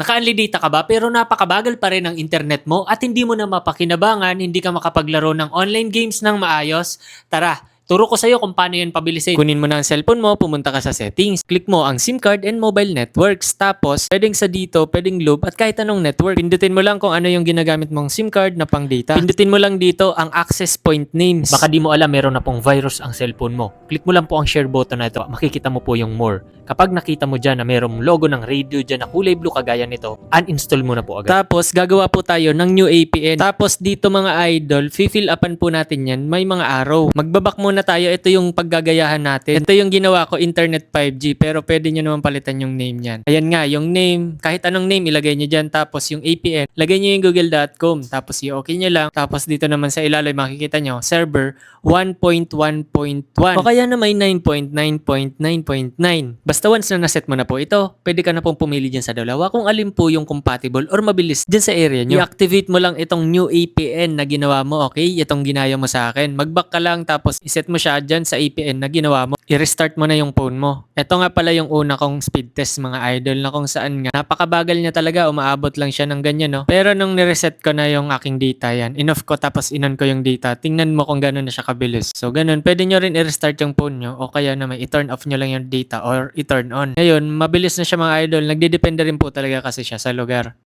Naka-unli data ka ba pero napakabagal pa rin ang internet mo at hindi mo na mapakinabangan, hindi ka makapaglaro ng online games ng maayos? Tara, turo ko sa'yo kung paano yun pabilisin. Kunin mo na ang cellphone mo, pumunta ka sa settings, click mo ang SIM card and mobile networks. Tapos, pwedeng sa dito, pwedeng loop at kahit anong network. Pindutin mo lang kung ano yung ginagamit mong SIM card na pang data. Pindutin mo lang dito ang access point names. Baka di mo alam meron na pong virus ang cellphone mo. Click mo lang po ang share button na ito. Makikita mo po yung more. Kapag nakita mo dyan na merong logo ng radio dyan na kulay blue kagaya nito, uninstall mo na po agad. Tapos, gagawa po tayo ng new APN. Tapos, dito mga idol, fill upan po natin yan. May mga arrow. Magbabak muna tayo. Ito yung paggagayahan natin. Ito yung ginawa ko, Internet 5G. Pero pwede nyo naman palitan yung name yan. Ayan nga, yung name. Kahit anong name, ilagay nyo dyan. Tapos, yung APN, lagay nyo yung google.com. Tapos, i-okay nyo lang. Tapos, dito naman sa ilalim, makikita nyo, server 1.1.1. O kaya na may 9.9.9.9. Basta once na naset mo na po ito, pwede ka na pong pumili dyan sa dalawa kung alin po yung compatible or mabilis dyan sa area nyo. I-activate mo lang itong new APN na ginawa mo, okay? Itong ginaya mo sa akin. Mag-back ka lang tapos iset mo siya dyan sa APN na ginawa mo. I-restart mo na yung phone mo. Ito nga pala yung una kong speed test mga idol na kung saan nga napakabagal niya talaga, umaabot lang siya ng ganyan no. Pero nung nireset ko na yung aking data yan, inoff ko tapos inon ko yung data, tingnan mo kung gano'n na siya kabilis. So ganun, pwede nyo rin i-restart yung phone nyo o kaya naman i-turn off nyo lang yung data or i-turn on. Ngayon, mabilis na siya mga idol, nagdidepende rin po talaga kasi siya sa lugar.